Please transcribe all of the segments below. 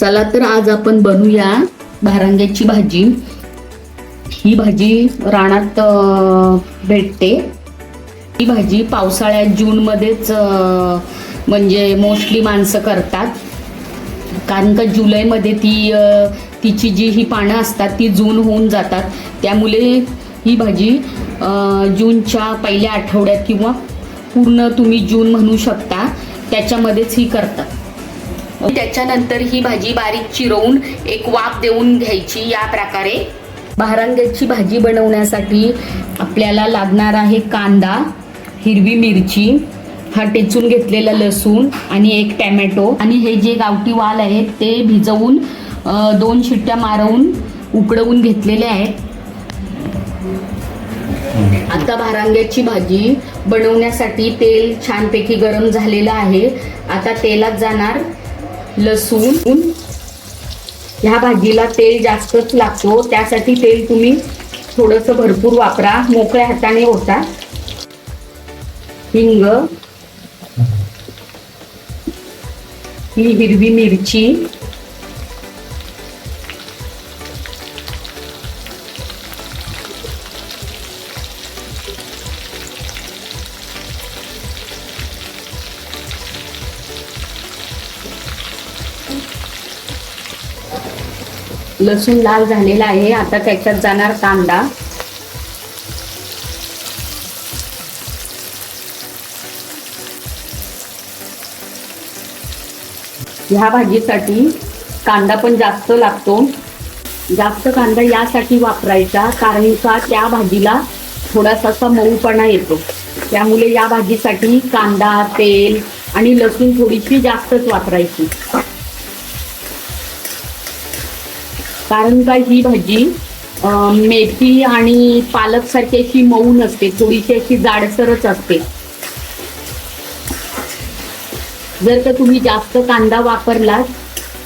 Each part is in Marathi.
चला तर आज आपण बनवूया भारांग्याची भाजी. ही भाजी रानात भेटते. ही भाजी पावसाळ्यात जूनमध्येच म्हणजे मोस्टली माणसं करतात. कारण का जुलैमध्ये ती तिची जी ही पानं असतात ती जून होऊन जातात. त्यामुळे ही भाजी जूनच्या पहिल्या आठवड्यात किंवा पूर्ण तुम्ही जून म्हणू शकता त्याच्यामध्येच ही करतात. त्याच्यानंतर ही भाजी बारीक चिरवून एक वाफ देऊन घ्यायची या प्रकारे. भारांग्याची भाजी बनवण्यासाठी आपल्याला लागणार आहे कांदा हिरवी मिरची हा टेचून घेतलेला लसूण आणि एक टॅमॅटो. आणि हे जे गावठी वाल आहेत ते भिजवून दोन शिट्ट्या मारवून उकडवून घेतलेले आहेत. आता भारांग्याची भाजी बनवण्यासाठी तेल छानपैकी गरम झालेलं आहे. आता तेलात जाणार लसूण ह्या भाजीला तेल जास्तच लागतो. त्यासाठी तेल तुम्ही थोडंसं भरपूर वापरा. मोकळ्या हाताने होता हिंग. ही हिरवी मिरची. लसूण लाल झालेला आहे. आता त्याच्यात जाणार कांदा. ह्या भाजीसाठी कांदा पण जास्त लागतो. जास्त कांदा यासाठी वापरायचा कारण का त्या भाजीला थोडासा असा मऊपणा येतो. त्यामुळे या भाजीसाठी कांदा तेल आणि लसूण थोडीशी जास्तच वापरायची. कारण का ही भाजी मेथी आणि पालक सारखी अशी मऊ नसते थोडीशी अशी जाडसरच असते. जर का तुम्ही जास्त कांदा वापरलात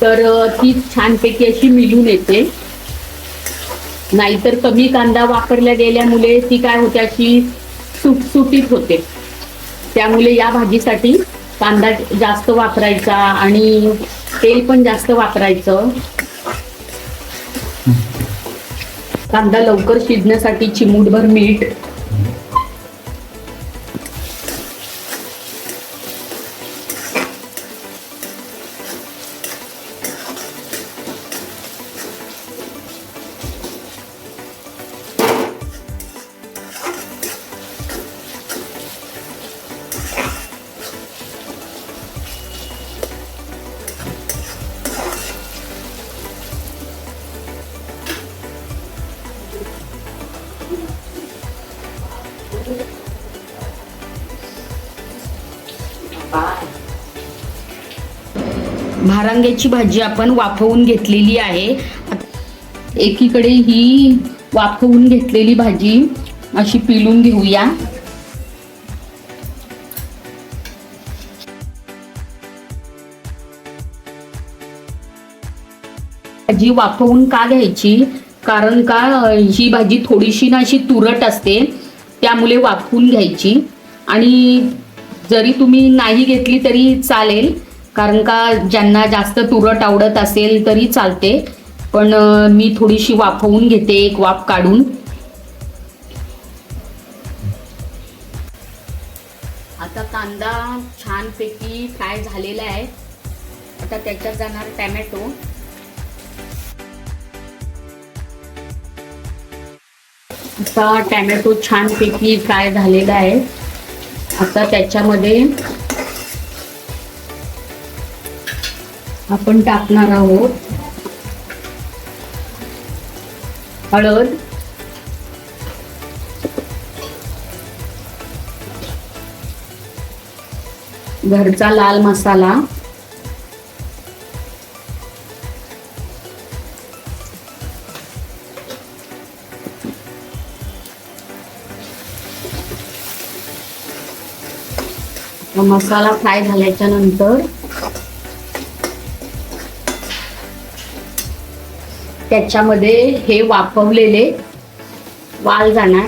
तर ती छानपैकी अशी मिलून येते. नाहीतर कमी कांदा वापरल्या गेल्यामुळे ती काय होते अशी सुटसुटीत होते. त्यामुळे या भाजीसाठी कांदा जास्त वापरायचा आणि तेल पण जास्त वापरायचं. कांदा लवकर शिजण्यासाठी चिमूटभर मीठ भारांग्याची भाजी आपण वाफवून घेतलेली आहे. एकीकडे ही वाफवून घेतलेली भाजी अशी पिलून घेऊया. भाजी वाफवून का घ्यायची? कारण का ही भाजी थोडीशी ना अशी तुरट असते त्यामुळे वाफवून घ्यायची. आणि जरी तुम्ही नाही घेतली तरी चालेल. कारण का ज्यांना जास्त तुरट आवडत असेल तरी चालते. पण मी थोडीशी वाफवून घेते एक वाफ काढून. आता कांदा छानपैकी फ्राय झालेला आहे. आता त्याच्यात जाणार टॅमॅटो. आता टॅमॅटो छानपैकी फ्राय झालेला आहे. आता त्याच्यामध्ये आपण टाकणार आहोत. हळद. घरचा लाल मसाला. मसाला फ्राय झाल्याच्यानंतर त्याच्यामध्ये हे वाफवलेले वाल जाणार.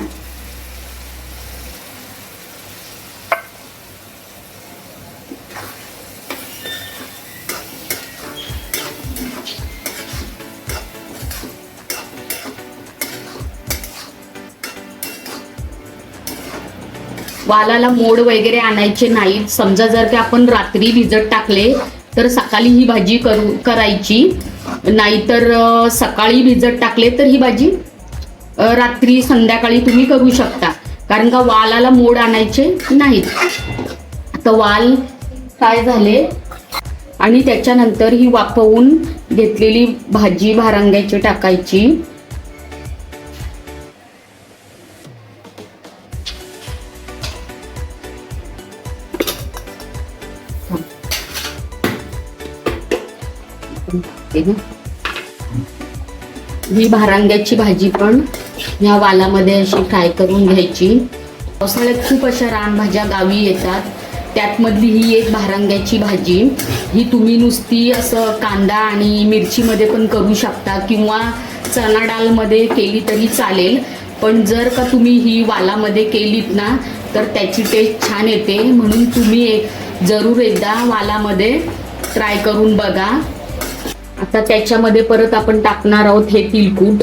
वालाला मोड वगैरे आणायचे नाहीत. समजा जर ते आपण रात्री भिजत टाकले तर सकाळी ही भाजी करू करायची. नाहीतर सकाळी भिजत टाकले तर ही भाजी रात्री संध्याकाळी तुम्ही करू शकता. कारण का वालाला मोड आणायचे नाहीत. आता वाल काय झाले आणि त्याच्यानंतर ही वाफवून घेतलेली भाजी भारांग्याची टाकायची. ही भारांग्याची भाजी पण ह्या वालामध्ये अशी फ्राय करून घ्यायची. पावसाळ्यात खूप अशा रानभाज्या गावी येतात. त्यातमधली ही एक भारांग्याची भाजी. ही तुम्ही नुसती असं कांदा आणि मिरचीमध्ये पण करू शकता किंवा चना डालमध्ये केली तरी चालेल. पण जर का तुम्ही ही वालामध्ये केलीत ना तर त्याची टेस्ट छान येते. म्हणून तुम्ही एक जरूर एकदा वालामध्ये ट्राय करून बघा. आता त्याच्यामध्ये परत आपण टाकणार आहोत हे तिलकूट.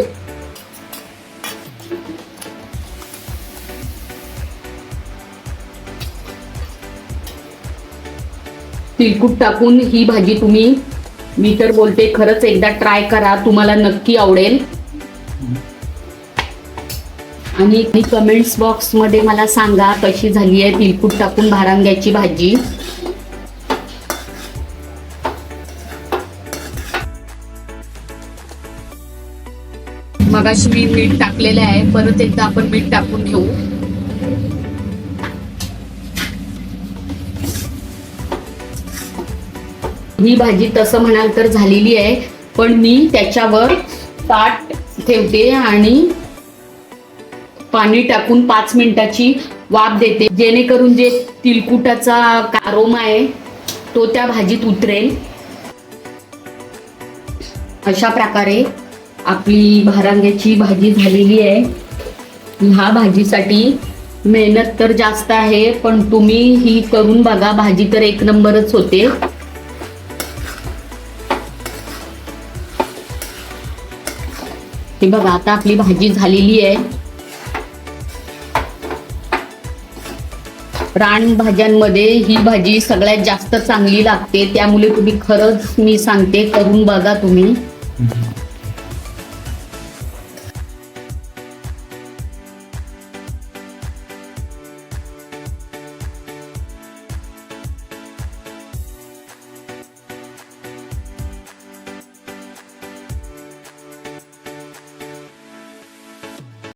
तिलकूट टाकून ही भाजी तुम्ही मी तर बोलते खरंच एकदा ट्राय करा तुम्हाला नक्की आवडेल. आणि कमेंट्स बॉक्समध्ये मला सांगा कशी झाली आहे तिलकूट टाकून भारांग्याची भाजी. मगाशी मी मीठ टाकलेलं आहे परत एकदा आपण मीठ टाकून घेऊ. ही भाजी तसं म्हणाल तर झालेली आहे पण मी त्याच्यावर ताट ठेवते आणि पाणी टाकून पाच मिनिटाची वाफ देते. जेणेकरून जे तिलकुटाचा कारोमा आहे तो त्या भाजीत उतरेल. अशा प्रकारे आपली भारांग्याची भाजी झालेली आहे. ह्या भाजीसाठी मेहनत तर जास्त आहे पण तुम्ही ही करून बघा भाजी तर एक नंबरच होते. हे बघा आता आपली भाजी झालेली आहे. रान भाज्यांमध्ये ही भाजी सगळ्यात जास्त चांगली लागते त्यामुळे तुम्ही खरंच मी सांगते करून बघा तुम्ही.